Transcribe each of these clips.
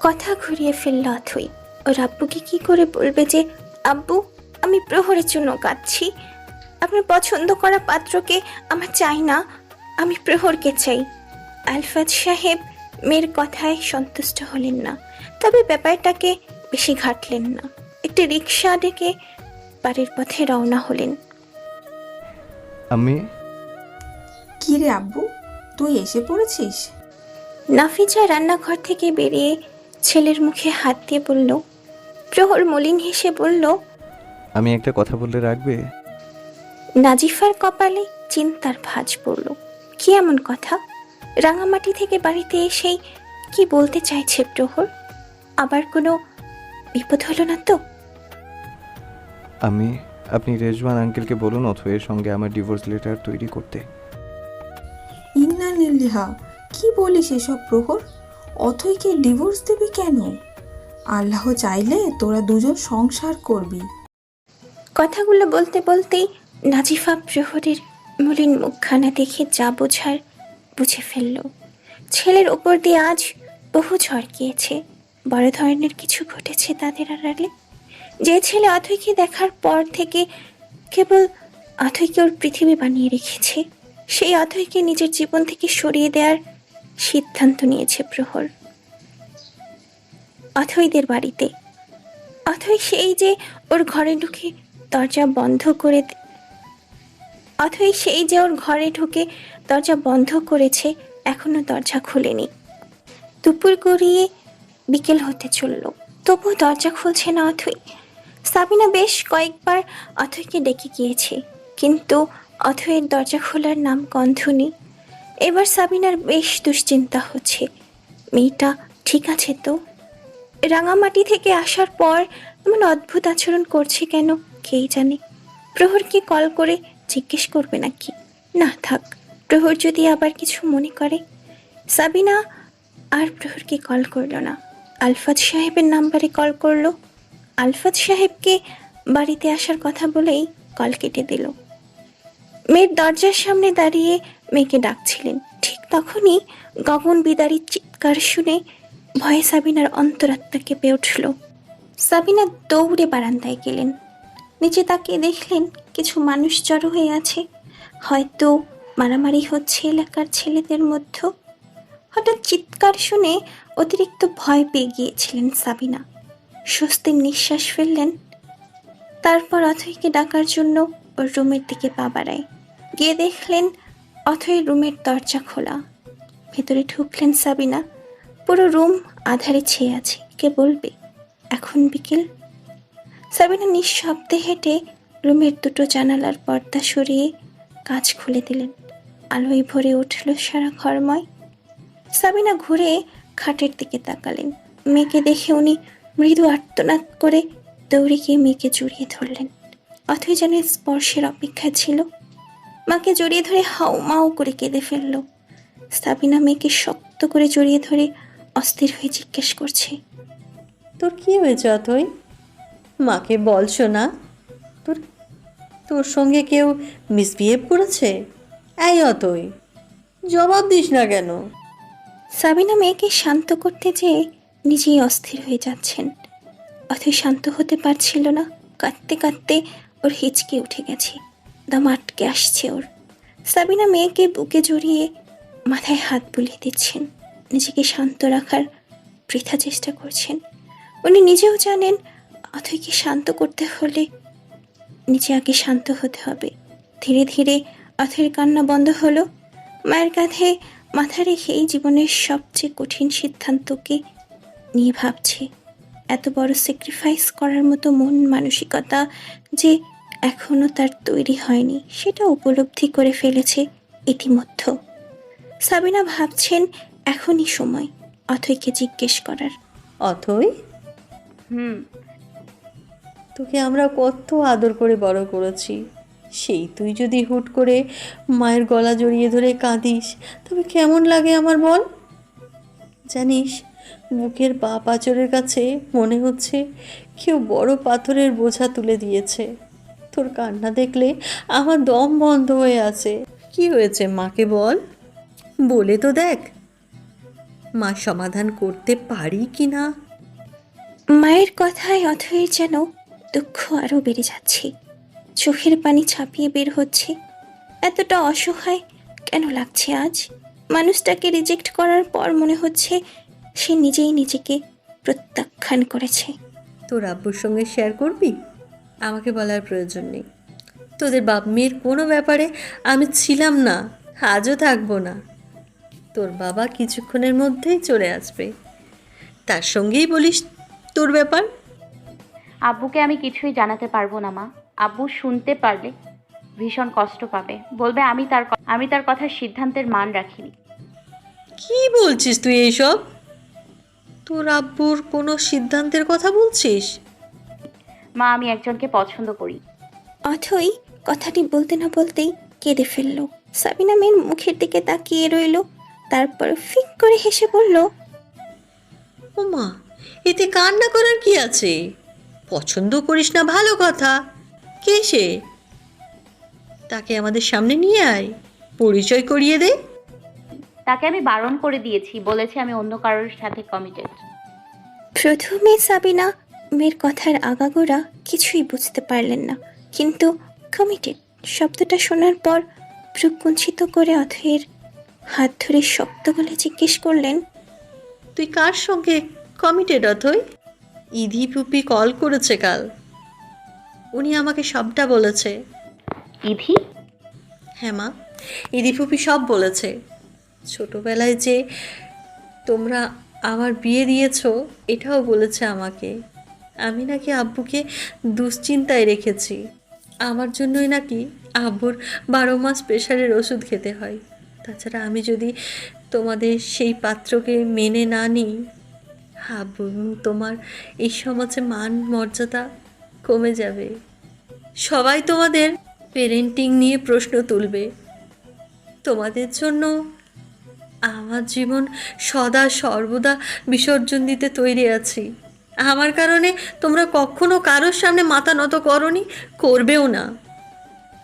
কথা ঘুরিয়ে ফেলল অথই। ওর আব্বুকে কি করে বলবে যে আব্বু আমি প্রহরের জন্য কাঁদছি। আপনার পছন্দ করা পাত্রকে আমার চাই না আমি প্রহরকে চাই। আলফাজ সাহেব মেয়ের কথায় সন্তুষ্ট হলেন না তবে ব্যাপারটাকে বেশি ঘাটলেন না। একটি রিক্সা ডেকে বাড়ির পথে রওনা হলেন। আমি কি রে আব্বু তুই এসে পড়েছিস? নাফিজা রান্নাঘর থেকে বেরিয়ে ছেলের মুখে হাত দিয়ে বলল প্রহর মলিন হেসে বলল আমি একটা কথা বললে রাখবে? নাজিফার কপালে চিন্তার ভাঁজ পড়ল। কি এমন কথা? রাঙামাটি থেকে বাড়িতে এসেই কি বলতে চাইছে প্রহর? আবার কোনো বিপদ হলো না তো? আমি আপনি রেজওয়ান আঙ্কেলকে বলুন অথয়ের সঙ্গে আমার ডিভোর্স লেটার তৈরি করতে। ইন্না লিল্লিহা কি বলিস এসব প্রহর? অথইকে ডিভোর্স দেবে কেন? আল্লাহ চাইলে তোরা দুজন সংসার করবি। কথাগুলো বলতে বলতেই নাজিফা প্রহরের মলিন মুখখানা দেখে যা বোঝার বুঝে ফেলল। ছেলের ওপর দিয়ে আজ বহু ঝড় গিয়েছে বড় ধরনের কিছু ঘটেছে তাদের আড়ালে যে ছেলে অথৈকে দেখার পর থেকে কেবল অথৈকে ওর পৃথিবী বানিয়ে রেখেছে, সেই অথৈকে নিজের জীবন থেকে সরিয়ে দেওয়ার সিদ্ধান্ত নিয়েছে প্রহর। অথৈদের বাড়িতে। অথই সেই যে ওর ঘরে ঢুকে দরজা বন্ধ করে অথই সেই যে ওর ঘরে ঢুকে দরজা বন্ধ করেছে, এখনও দরজা খুলেনি। দুপুর গড়িয়ে বিকেল হতে চলল। তবু দরজা খুলছে না অথই। সাবিনা বেশ কয়েকবার অথইকে ডেকে গিয়েছে, কিন্তু অথয়ের দরজা খোলার নাম গন্ধনি এবার সাবিনার বেশ দুশ্চিন্তা হচ্ছে। মেয়েটা ঠিক আছে তো? রাঙামাটি থেকে আসার পর এমন অদ্ভুত আচরণ করছে কেন কে জানে? প্রহরকে কল করে জিজ্ঞেস করবে নাকি? না থাক, প্রহর যদি আবার কিছু মনে করে। সাবিনা আর প্রহরকে কল করল না। আলফাজ সাহেবের নাম্বারে কল করল। আলফাজ সাহেবকে বাড়িতে আসার কথা বলেই কল কেটে দিল। মেয়ের দরজার সামনে দাঁড়িয়ে মেয়েকে ডাকছিলেন। ঠিক তখনই গগন বিদারির চিৎকার শুনে ভয়ে সাবিনার অন্তরাত্মা কেঁপে উঠল। সাবিনা দৌড়ে বারান্দায় গেলেন। নিচে তাকিয়ে দেখলেন কিছু মানুষ জড়ো হয়ে আছে। হয়তো মারামারি হচ্ছে এলাকার ছেলেদের মধ্যে। হঠাৎ চিৎকার শুনে অতিরিক্ত ভয় পেয়ে গিয়েছিলেন সাবিনা। স্বস্তির নিঃশ্বাস ফেললেন। তারপর অথইকে ডাকার জন্য ওর রুমের দিকে পা বাড়ায়। গিয়ে দেখলেন অথই রুমের দরজা খোলা। ভেতরে ঢুকলেন সাবিনা। পুরো রুম আধারে ছেয়ে আছে। কে বলবে? এখন বিকেল। সাবিনা নিঃশব্দে হেঁটে রুমের দুটো জানালার পর্দা সরিয়ে কাজ খুলে দিলেন। আলোয় ভরে উঠল সারা ঘরময়। সাবিনা ঘুরে খাটের দিকে তাকালেন। মেয়েকে দেখে উনি মৃদু আর্তনাদ করে দৌড়ে গিয়ে মেয়েকে জড়িয়ে ধরলেন। অথই যেন স্পর্শের অপেক্ষা ছিল। মাকে জড়িয়ে ধরে হাউ মাউ করে কেঁদে ফেলল। সাবিনা মেয়েকে শক্ত করে জড়িয়ে ধরে অস্থির হয়ে জিজ্ঞেস করছে তোর কি হয়েছে অথই মাকে বলছো না? তোর তোর সঙ্গে কেউ মিসবিহেভ করেছে? এই অতই জবাব দিস না কেন? সাবিনা মেয়েকে শান্ত করতে যেয়ে নিজেই অস্থির হয়ে যাচ্ছেন। অথই শান্ত হতে পারছিল না কাঁদতে কাঁদতে ওর হিচকে উঠে গেছে। দম আটকে আসছে ওর। সাবিনা মেয়েকে বুকে জড়িয়ে মাথায় হাত বুলিয়ে দিচ্ছেন। নিজেকে শান্ত রাখার বৃথা চেষ্টা করছেন। উনি নিজেও জানেন, অথইকে শান্ত করতে হলে নিজে আগে শান্ত হতে হবে। ধীরে ধীরে অথের কান্না বন্ধ হলো। মায়ের কাঁধে মাথা রেখে এই জীবনের সবচেয়ে কঠিন সিদ্ধান্তকে নিয়ে ভাবছে। এত বড় স্যাক্রিফাইস করার মতো মন মানসিকতা যে এখনও তার তৈরি হয়নি। সেটা উপলব্ধি করে ফেলেছে ইতিমধ্যে। সাবিনা ভাবছেন এখনই সময় অথৈকে জিজ্ঞেস করার। অথই? হুম। তোকে আমরা কত আদর করে বড় করেছি। সেই তুই যদি হুট করে মায়ের গলা জড়িয়ে ধরে কাঁদিস তবে কেমন লাগে আমার বল জানিস বুকের পা পাচরের কাছে মনে হচ্ছে কেউ বড় পাথরের বোঝা তুলে দিয়েছে। তোর কান্না দেখলে আমার দম বন্ধ হয়ে আছে। কি হয়েছে মাকে বল? বলে তো দেখ। মা সমাধান করতে পারি কি না? মায়ের কথায় অথয়ের যেন দুঃখ আরও বেড়ে যাচ্ছে। চোখের পানি ছাপিয়ে বের হচ্ছে। এতটা অসহায় কেন লাগছে আজ? মানুষটাকে রিজেক্ট করার পর মনে হচ্ছে সে নিজেই নিজেকে প্রত্যাখ্যান করেছে। তোর আব্বুর সঙ্গে শেয়ার করবি? আমাকে বলার প্রয়োজন নেই। তোদের বাপ মেয়ের কোনো ব্যাপারে আমি ছিলাম না আজও থাকব না। তোর বাবা কিছুক্ষণের মধ্যেই চলে আসবে। তার সঙ্গেই বলিস তোর ব্যাপার। আব্বুকে আমি কিছুই জানাতে পারব না মা। আব্বু শুনতে পারলে ভীষণ কষ্ট পাবে। বলবে আমি তার ক- আমি তার কথার সিদ্ধান্তের মান রাখিনি। কি বলছিস তুই এইসব? তোর আব্বুর কোনো সিদ্ধান্তের কথা বলছিস? মা আমি একজনকে পছন্দ করি। অথই কথাটি বলতে না বলতেই কেঁদে ফেলল। সাবিনা মেয়ের মুখের দিকে তাকিয়ে রইল তারপর ফিক করে হেসে বলল ও মা এতে কান্না করার কি আছে? পছন্দ করিস না ভালো কথা। কে সে? তাকে আমাদের সামনে নিয়ে আয় পরিচয় করিয়ে দে। তাকে আমি বারণ করে দিয়েছি বলেছে আমি অন্য কারোর সাথে কমিটেড প্রথমে সাবিনা মেয়ের কথার আগাগোড়া কিছুই বুঝতে পারলেন না। কিন্তু কমিটেড শব্দটা শোনার পর প্রকুঞ্চিত করে অথয়ের হাত ধরে শক্ত গলে জিজ্ঞেস করলেন তুই কার সঙ্গে কমিটেড অথই ইধি পুপি কল করেছে কাল। উনি আমাকে সবটা বলেছে। ইধি? হ্যাঁ মা ইদি ফুপি সব বলেছে। ছোটবেলায় যে তোমরা আমার বিয়ে দিয়েছ এটাও বলেছে আমাকে। আমি নাকি আব্বুকে দুশ্চিন্তায় রেখেছি। আমার জন্যই নাকি আব্বুর বারো মাস প্রেশারের ওষুধ খেতে হয়। তাছাড়া আমি যদি তোমাদের সেই পাত্রকে মেনে না নিই, আব্বু, তোমার এই সমাজে মান মর্যাদা কমে যাবে। সবাই তোমাদের পেরেন্টিং নিয়ে প্রশ্ন তুলবে। তোমাদের জন্য আমার জীবন সদা সর্বদা বিসর্জন দিতে তৈরি আছি। আমার কারণে তোমরা কখনো কারোর সামনে মাথা নত করনি? করবেও না।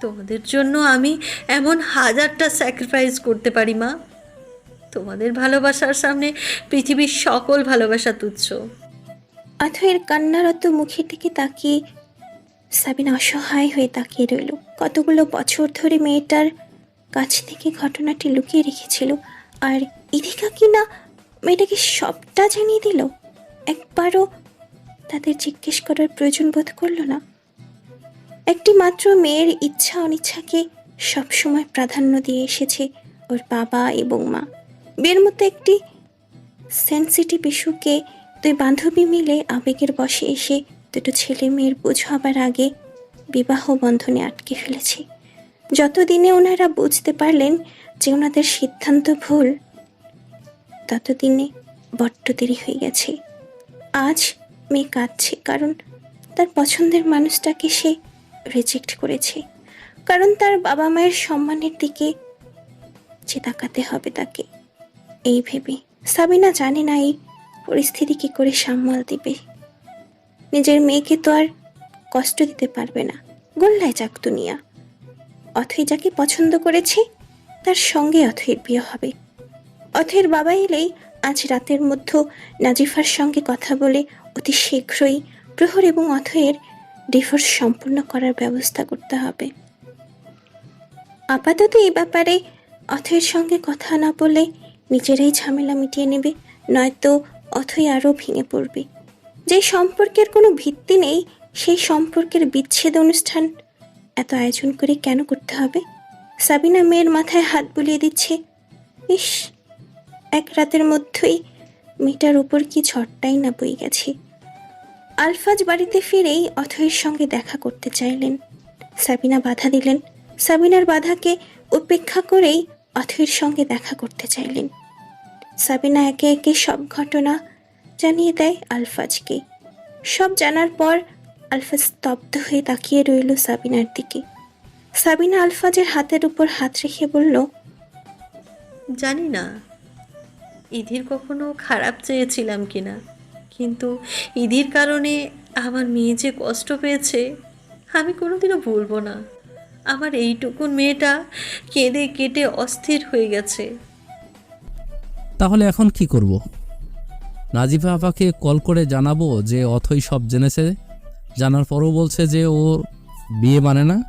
তোমাদের জন্য আমি এমন হাজারটা স্যাক্রিফাইস করতে পারি, মা। তোমাদের ভালোবাসার সামনে পৃথিবীর সকল ভালোবাসা তুচ্ছ। অথয়ের কান্নারত মুখের দিকে তাকিয়ে সাবিনা অসহায় হয়ে তাকিয়ে রইল। কতগুলো বছর ধরে মেয়েটার কাছ থেকে ঘটনাটি লুকিয়ে রেখেছিল, আর ইধিকা কিনা মেয়েটাকে সবটা জানিয়ে দিল? একবারও তাদের জিজ্ঞেস করার প্রয়োজন বোধ করল না। একটি মাত্র মেয়ের ইচ্ছা অনিচ্ছাকে সবসময় প্রাধান্য দিয়ে এসেছে ওর বাবা এবং মা। বিয়ের মতো একটি সেন্সিটিভ ইস্যুকে দুই বান্ধবী মিলে আবেগের বশে এসে দুটো ছেলে মেয়ের বোঝ হবার আগে বিবাহ বন্ধনে আটকে ফেলেছে। যতদিনে ওনারা বুঝতে পারলেন যে ওনাদের সিদ্ধান্ত ভুল, ততদিনে বড্ড দেরি হয়ে গেছে। আজ মেয়ে কাঁদছে কারণ তার পছন্দের মানুষটাকে সে রিজেক্ট করেছে। কারণ তার বাবা মায়ের সম্মানের দিকে যে তাকাতে হবে তাকে, এই ভেবে। সাবিনা জানে না এই পরিস্থিতি কি করে সামাল দিবে। নিজের মেয়েকে তো আর কষ্ট দিতে পারবে না। গোল্লায় যাক দুনিয়া। অথই যাকে পছন্দ করেছে, তার সঙ্গে অথয়ের বিয়ে হবে। অথয়ের বাবা এলেই আজ রাতের মধ্যে নাজিফার সঙ্গে কথা বলে অতি শীঘ্রই প্রহর এবং অথয়ের ডিভোর্স সম্পূর্ণ করার ব্যবস্থা করতে হবে। আপাতত এই ব্যাপারে অথয়ের সঙ্গে কথা না বলে নিজেরাই ঝামেলা মিটিয়ে নেবে, নয়তো অথই আরও ভেঙে পড়বে। যে সম্পর্কের কোনো ভিত্তি নেই, সেই সম্পর্কের বিচ্ছেদ অনুষ্ঠান এত আয়োজন করে কেন করতে হবে? সাবিনা মেয়ের মাথায় হাত বুলিয়ে দিচ্ছে, ইস! এক রাতের মধ্যেই মেয়েটার উপর কি ঝড়টাই না বই গেছে। আলফাজ বাড়িতে ফিরেই অথয়ের সঙ্গে দেখা করতে চাইলেন। সাবিনা বাধা দিলেন। সাবিনার বাধাকে উপেক্ষা করেই অথয়ের সঙ্গে দেখা করতে চাইলেন। সাবিনা একে একে সব ঘটনা জানিয়ে দেয় আলফাজকে। সব জানার পর আলফাজ স্তব্ধ হয়ে তাকিয়ে রইল সাবিনার দিকে। সাবিনা আলফাজের হাতের উপর হাত রেখে বলল, জানি না ইধির কখনো খারাপ চেয়েছিলাম কিনা? কিন্তু ইধির কারণে আমার মেয়ে যে কষ্ট পেয়েছে আমি কোনোদিনও ভুলবো না। আমার এইটুকুন মেয়েটা কেঁদে কেটে অস্থির হয়ে গেছে। তাহলে এখন কি করব? নাজিফা আপাকে কল করে জানাব যে অথই সব জেনেছে। জানার পরও বলছে যে ও বিয়ে মানে না।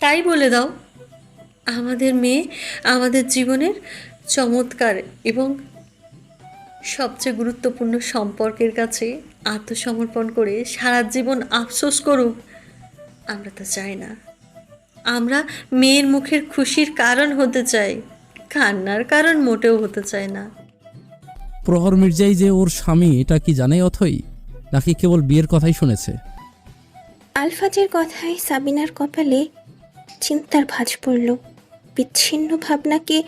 তাই বলে দাও। আমাদের মেয়ে আমাদের জীবনের চমৎকার এবং সবচেয়ে গুরুত্বপূর্ণ সম্পর্কের কাছে আত্মসমর্পণ করে সারা জীবন আফসোস করুক আমরা তো চাই না। আমরা মেয়ের মুখের খুশির কারণ হতে চাই কান্নার কারণ মোটেও হতে চায় না। প্রহর মির্জাই যে ওর স্বামী এটা কি জানে অথই? নাকি কেবল বিয়ের কথাই শুনেছে? আলফাজের কথায় সাবিনার কপালে চিন্তার ভাঁজ পড়ল। বিচ্ছিন্ন ভাবনাকে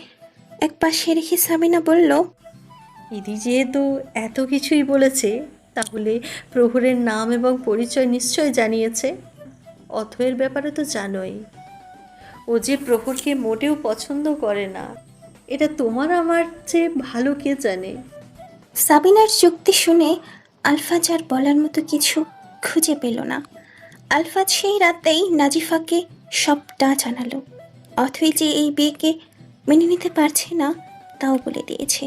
এক পাশে রেখে সাবিনা বলল ইদি যেহেতু এত কিছুই বলেছে তাহলে প্রহরের নাম এবং পরিচয় নিশ্চয় জানিয়েছে। অথয়ের ব্যাপারে তো জানোই। ও যে প্রহরকে মোটেও পছন্দ করে না এটা তোমার আমার চেয়ে ভালো কে জানে? সাবিনার যুক্তি শুনে আলফাজ আর বলার মতো কিছু খুঁজে পেল না। আলফাজ সেই রাতেই নাজিফাকে সবটা জানালো। অথই যে এই বিয়েকে মেনে নিতে পারছে না তাও বলে দিয়েছে।